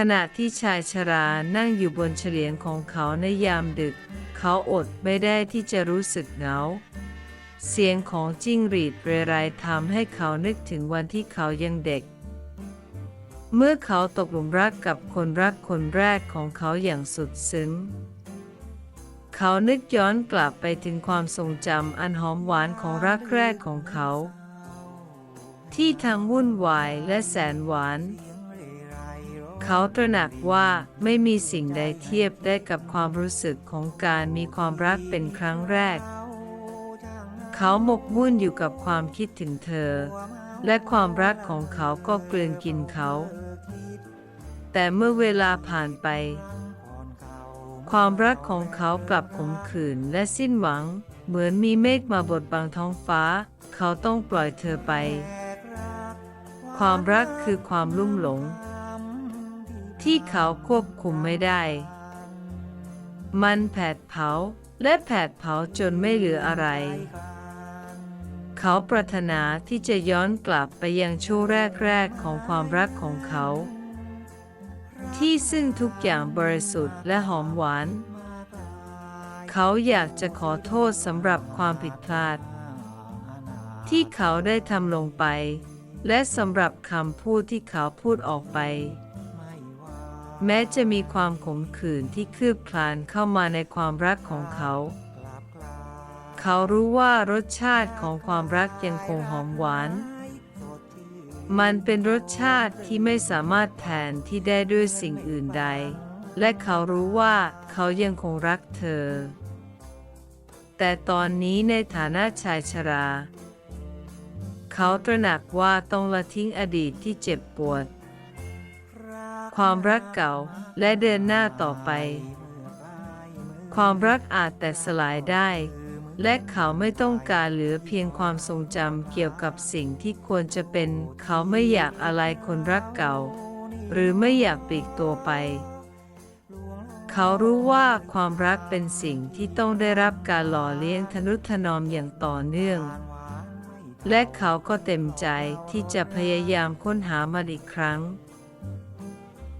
ขณะที่ชายชรานั่งอยู่บนเฉลียงของเขาในยามดึก เขาอดไม่ได้ที่จะรู้สึกเหงา เสียงของจิ้งหรีดเรไรทำให้เขานึกถึงวันที่เขายังเด็ก เมื่อเขาตกหลุมรักกับคนรักคนแรกของเขาอย่างสุดซึ้ง เขานึกย้อนกลับไปถึงความทรงจำอันหอมหวานของรักแรกของเขา ที่ทั้งวุ่นวายและแสนหวาน เขาตระหนักว่าไม่มีสิ่งใดเทียบได้กับความรู้สึกของการมีความรักเป็นครั้งแรก เขาหมกมุ่นอยู่กับความคิดถึงเธอ และความรักของเขาก็กลืนกินเขา แต่เมื่อเวลาผ่านไป ความรักของเขากลับขมขื่นและสิ้นหวัง เหมือนมีเมฆมาบดบังท้องฟ้า เขาต้องปล่อยเธอไป ความรักคือความลุ่มหลง ที่เขาควบคุมไม่ได้ มันแผดเผาและแผดเผาจนไม่เหลืออะไร เขาปรารถนาที่จะย้อนกลับไปยังช่วงแรกๆของความรักของเขา ที่ซึ่งทุกอย่างบริสุทธิ์และหอมหวาน เขาอยากจะขอโทษสำหรับความผิดพลาด ที่เขาได้ทำลงไป และสำหรับคำพูดที่เขาพูดออกไป แม้จะมีความขมขื่นที่คืบคลานเข้ามาในความรักของเขา เขารู้ว่ารสชาติของความรักยังคงหอมหวาน มันเป็นรสชาติที่ไม่สามารถแทนที่ได้ด้วยสิ่งอื่นใด และเขารู้ว่าเขายังคงรักเธอ แต่ตอนนี้ในฐานะชายชรา เขาตระหนักว่าต้องละทิ้งอดีตที่เจ็บปวด ความรักเก่าและเดินหน้าต่อไป ความรักอาจแต่สลายได้ และเขาไม่ต้องการเหลือเพียงความทรงจำเกี่ยวกับสิ่งที่ควรจะเป็น เขาไม่อยากอะไรคนรักเก่า หรือไม่อยากปลีกตัวไป เขารู้ว่าความรักเป็นสิ่งที่ต้องได้รับการหล่อเลี้ยงทนุถนอมอย่างต่อเนื่องและเขาก็เต็มใจที่จะพยายามค้นหามันอีกครั้ง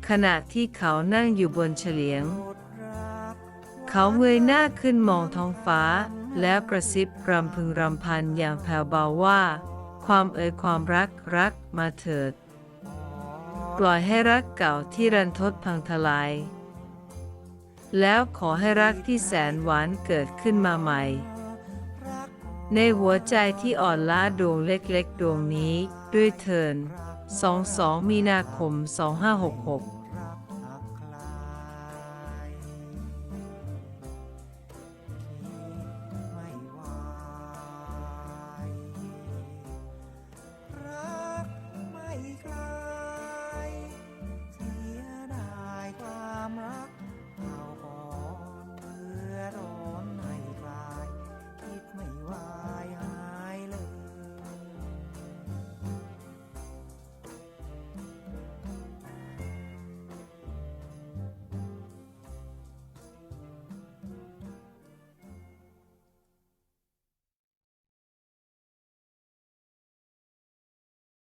ขณะที่เขานั่งอยู่บนเฉลียง เขาเงยหน้าขึ้นมองท้องฟ้า แล้วกระซิบรำพึงรำพันอย่างแผ่วเบาว่า ความเอ่ยความรักรักมาเถิด ปล่อยให้รักเก่าที่รันทดพังทลาย แล้วขอให้รักที่แสนหวานเกิดขึ้นมาใหม่ ในหัวใจที่อ่อนล้าดวงเล็กๆดวงนี้ด้วยเทิน 22 มีนาคม 2566